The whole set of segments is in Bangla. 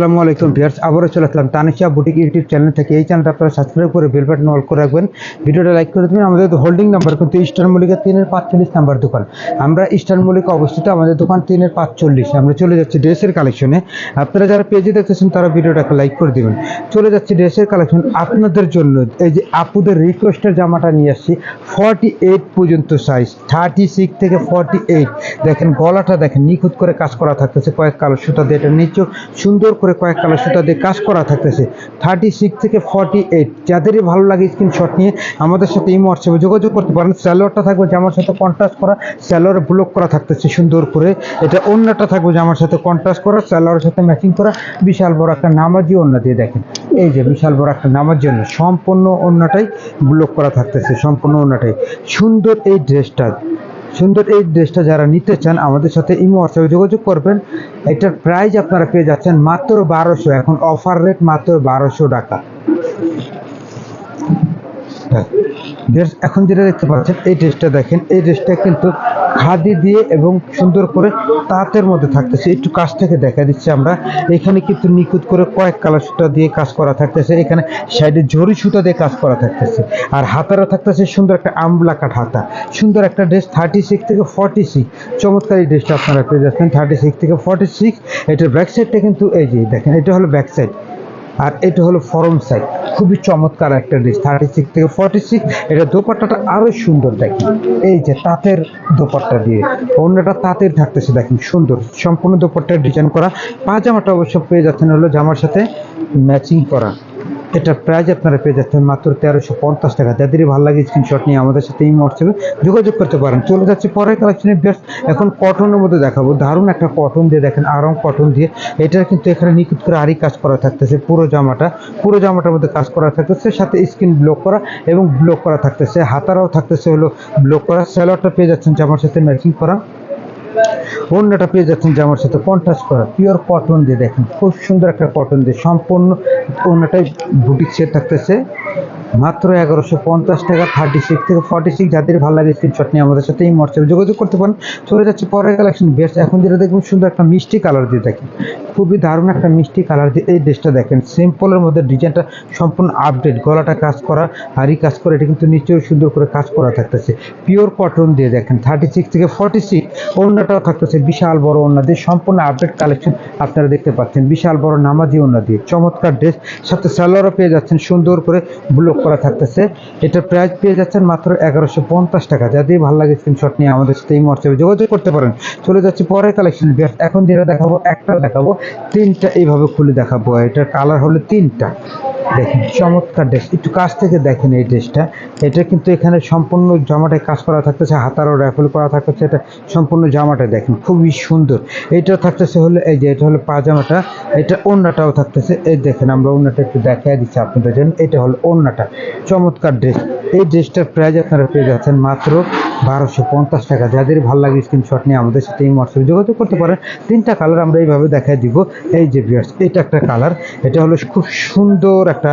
আসসালামু আলাইকুম ভিউয়ার্স, আবারও চলে আসলাম তানিশা বুটিক ইউটিউব চ্যানেল থেকে। এই চ্যানেলটা আপনারা সাবস্ক্রাইব করে বেল বাটন অল করে রাখবেন। ভিডিওটা লাইক করে দেবেন। আমাদের হোল্ডিং নাম্বার কিন্তু ইস্টার্ন মল্লিকা তিনের পাঁচচল্লিশ নাম্বার দোকান। আমরা ইস্টার্ন মল্লিকা অবস্থিত আমাদের দোকান তিনের পাঁচচল্লিশ। আমরা চলে যাচ্ছি ড্রেসের কালেকশনে আপনারা যারা পেজে দেখতেছেন, তারা ভিডিওটাকে লাইক করে দেবেন। চলে যাচ্ছি ড্রেসের কালেকশন আপনাদের জন্য এই যে আপুদের রিকোয়েস্টের জামাটা নিয়ে আসছি ফর্টি এইট পর্যন্ত সাইজ থার্টি সিক্স থেকে ফর্টি এইট দেখেন, গলাটা দেখেন, নিখুঁত করে কাজ করা থাকতেছে। কয়েক কালো সুতা দিয়ে এটা নিচেও সুন্দর করে কয়েক কালো সুতা দিয়ে কাজ করা থাকতেছে। থার্টি সিক্স থেকে ফর্টি এইট যাদেরই ভালো লাগে স্ক্রিনশট নিয়ে আমাদের সাথে এই হোয়াটসঅ্যাপে যোগাযোগ করতে পারেন। স্যালোয়ারটা থাকবে জামার সাথে কন্ট্রাস্ট করা, স্যালোয়ার ব্লক করা থাকতেছে সুন্দর করে। এটা অন্যটা থাকবে জামার সাথে কন্ট্রাস্ট করা, স্যালোয়ারের সাথে ম্যাচিং করা। বিশাল বড় একটা নামাজি অন্য দিয়ে দেখেন। এই যে বিশাল বড় একটা নামার জন্য সম্পূর্ণ অন্যটাই ব্লক করা থাকতেছে, সম্পূর্ণ অন্যটাই। সুন্দর এই ড্রেসটা সুন্দর এই ড্রেসটা যারা নিতে চান, আমাদের সাথে ইমো হোয়াটসঅ্যাপে যোগাযোগ করবেন। এটার প্রাইস আপনারা পেয়ে যাচ্ছেন মাত্র বারোশো। এখন অফার রেট মাত্র বারোশো টাকা। এখন যেটা দেখতে পাচ্ছেন, এই ড্রেসটা দেখেন, এই ড্রেসটা কিন্তু খাদি দিয়ে এবং সুন্দর করে তাঁতের মধ্যে থাকতেছে। একটু কাছ থেকে দেখা দিচ্ছি আমরা। এখানে কিন্তু নিখুঁত করে কয়েক কালার সুতা দিয়ে কাজ করা থাকতেছে। এখানে সাইডে জরি সুতা দিয়ে কাজ করা থাকতেছে। আর হাতারা থাকতেছে সুন্দর একটা আমলা কাঠ হাতা। সুন্দর একটা ড্রেস থার্টি সিক্স থেকে ফর্টি সিক্স চমৎকার এই ড্রেসটা আপনারা পেয়ে যাচ্ছেন। থার্টি সিক্স থেকে ফর্টি সিক্স এটার ব্যাক সাইডটা কিন্তু এই যে, দেখেন, এটা হলো ব্যাক সাইড আর এটা হলো ফরম সাইড খুবই চমৎকার একটা ড্রেস থার্টি সিক্স থেকে ফর্টি সিক্স এটা দোপাট্টাটা আরও সুন্দর দেখেন। এই যে তাঁতের দোপাট্টা দিয়ে, অন্যটা তাঁতের থাকতেছে দেখেন, সুন্দর। সম্পূর্ণ দোপাট্টা ডিজাইন করা। পাজামাটা অবশ্য পেয়ে যাচ্ছেন হলো জামার সাথে ম্যাচিং করা। এটা প্রাইস আপনারা পেয়ে যাচ্ছেন মাত্র তেরোশো পঞ্চাশ টাকা। যাদেরই ভালো লাগে স্ক্রিনশট নিয়ে আমাদের সাথে এই হোয়াটসঅ্যাপে যোগাযোগ করতে পারেন। চলে যাচ্ছে পরের কালেকশনের বেস্ট এখন কটনের মধ্যে দেখাবো। দারুণ একটা কটন দিয়ে দেখেন, আরাম কটন দিয়ে। এটা কিন্তু এখানে নিখুঁত করে আরই কাজ করা থাকতেছে, পুরো জামাটা। পুরো জামাটার মধ্যে কাজ করা থাকতেছে, সাথে স্কিন ব্লক করা এবং ব্লক করা থাকতেছে। হাতারাও থাকতেছে হলো ব্লক করা। স্যালোয়ারটা পেয়ে যাচ্ছেন জামার সাথে ম্যাচিং করা। অন্যটা পেয়ে যাচ্ছেন জামার সাথে কন্ট্রাস্ট করা পিওর কটন দিয়ে দেখেন, খুব সুন্দর একটা কটন দিয়ে সম্পূর্ণ অন্যটাই বুটিক সেট থাকতেছে। মাত্র এগারোশো পঞ্চাশ টাকা থার্টি সিক্স থেকে ফর্টি সিক্স যাদের ভালো লাগে স্ক্রিনশট নিয়ে আমাদের সাথে এই হোয়াটসঅ্যাপে যোগাযোগ করতে পারেন। চলে যাচ্ছে পরের কালেকশন বেস্ট এখন যেটা দেখবেন সুন্দর একটা মিষ্টি কালার দিয়ে দেখেন। খুবই দারুণ একটা মিষ্টি কালার দিয়ে এই ড্রেসটা দেখেন। সিম্পলের মধ্যে ডিজাইনটা সম্পূর্ণ আপডেট গলাটা কাজ করা হারি কাজ করা, এটা কিন্তু নিচেও সুন্দর করে কাজ করা থাকতেছে। পিওর কটন দিয়ে দেখেন থার্টি সিক্স থেকে ফর্টি সিক্স ওড়নাটাও থাকতেছে, বিশাল বড় ওড়না দিয়ে সম্পূর্ণ আপডেট কালেকশন আপনারা দেখতে পাচ্ছেন। বিশাল বড় নামাজি ওড়না দিয়ে চমৎকার ড্রেস সাথে সালোয়ারও পেয়ে যাচ্ছেন সুন্দর করে ব্লক করা থাকতেছে। এটার প্রাইস পেয়ে যাচ্ছেন মাত্র এগারোশো পঞ্চাশ টাকা। যাদের ভালো লাগে স্ক্রিনশট নিয়ে আমাদের সাথে এই হোয়াটসঅ্যাপে যোগাযোগ করতে পারেন। চলে যাচ্ছে পরের কালেকশন এখন যেটা দেখাবো, একটা দেখাবো। তিনটা এইভাবে খুলে দেখাবো। এটার কালার হলো তিনটা। দেখেন, চমৎকার ড্রেস একটু কাছ থেকে দেখেন এই ড্রেসটা এটা কিন্তু এখানে সম্পূর্ণ জামাটায় কাজ করা থাকতেছে, হাতারও র্যাফেল করা থাকতেছে। এটা সম্পূর্ণ জামাটা দেখেন, খুবই সুন্দর। এটা থাকতেছে হলো, এই যে এটা হলো পাজামাটা। এটা ওন্নাটাও থাকতেছে। এই দেখেন, আমরা ওন্নাটা একটু দেখাই দিচ্ছি আপনাদের জন্য। এটা হলো ওন্নাটা চমৎকার ড্রেস এই ড্রেসটার প্রাইস আপনারা পেয়ে যাচ্ছেন মাত্র বারোশো পঞ্চাশ টাকা। যাদের ভালো লাগে স্ক্রিনশট নিয়ে আমাদের সাথে এই হোয়াটসঅ্যাপে যোগাযোগ করতে পারেন। তিনটা কালার আমরা এইভাবে দেখাই দিব। এই যে বিয়ার্স এটা একটা কালার এটা হলো খুব সুন্দর একটা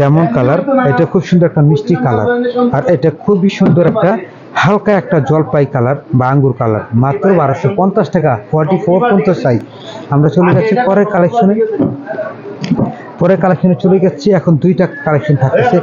লেমন কালার এটা খুব সুন্দর একটা মিষ্টি কালার আর এটা খুবই সুন্দর একটা হালকা একটা জলপাই কালার বা আঙ্গুর কালার মাত্র বারোশো পঞ্চাশ টাকা। ফর্টি ফোর পঞ্চাশ সাইজ আমরা চলে যাচ্ছি পরের কালেকশনে পরের কালেকশনে চলে যাচ্ছি এখন দুইটা কালেকশন থাকতেছে।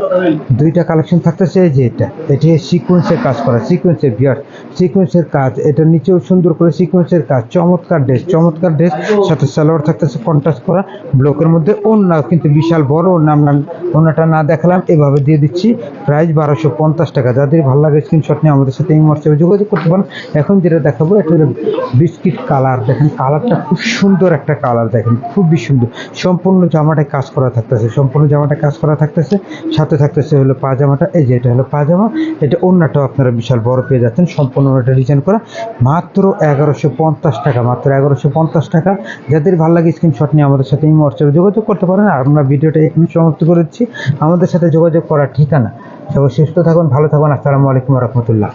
দুইটা কালেকশন থাকতেছে যে এটা। এটি সিকোয়েন্সের কাজ করা সিকোয়েন্সের বিয়ার সিকোয়েন্সের কাজ, এটা নিচেও সুন্দর করে সিকোয়েন্সের কাজ, চমৎকার ড্রেস চমৎকার ড্রেস সাথে সালোয়ার থাকতেছে কন্ট্রাস্ট করা। ব্লকের মধ্যে ওন্না কিন্তু বিশাল বড় ওন্না আমরা ওন্নাটা না দেখালাম, এভাবে দিয়ে দিচ্ছি। প্রাইস বারোশো পঞ্চাশ টাকা। যাদের ভালো লাগে স্ক্রিনশট নিয়ে আমাদের সাথে এই হোয়াটসঅ্যাপে যোগাযোগ করতে পারেন। এখন যেটা দেখাবো, এটা হলো বিস্কিট কালার দেখেন কালারটা খুব সুন্দর একটা কালার দেখেন, খুবই সুন্দর। সম্পূর্ণ জামাটায় কাজ করা থাকতেছে, সম্পূর্ণ জামাটা কাজ করা থাকতেছে, সাথে থাকতেছে হলো পাজামাটা, এই যে এটা হলো পাজামা, এটা অন্যটাও আপনারা বিশাল বড় পেয়ে যাচ্ছেন, সম্পূর্ণ এটা ডিজাইন করা, মাত্র এগারোশো পঞ্চাশ টাকা, মাত্র এগারোশো পঞ্চাশ টাকা। যাদের ভালো লাগে স্ক্রিনশট নিয়ে আমাদের সাথে এই হোয়াটসঅ্যাপে যোগাযোগ করতে পারেন, আর আমরা ভিডিওটা এখানে সমাপ্ত করেছি। আমাদের সাথে যোগাযোগ করার ঠিকানা, সবাই সুস্থ থাকুন, ভালো থাকুন, আসসালামু আলাইকুম রহমতুল্লাহ।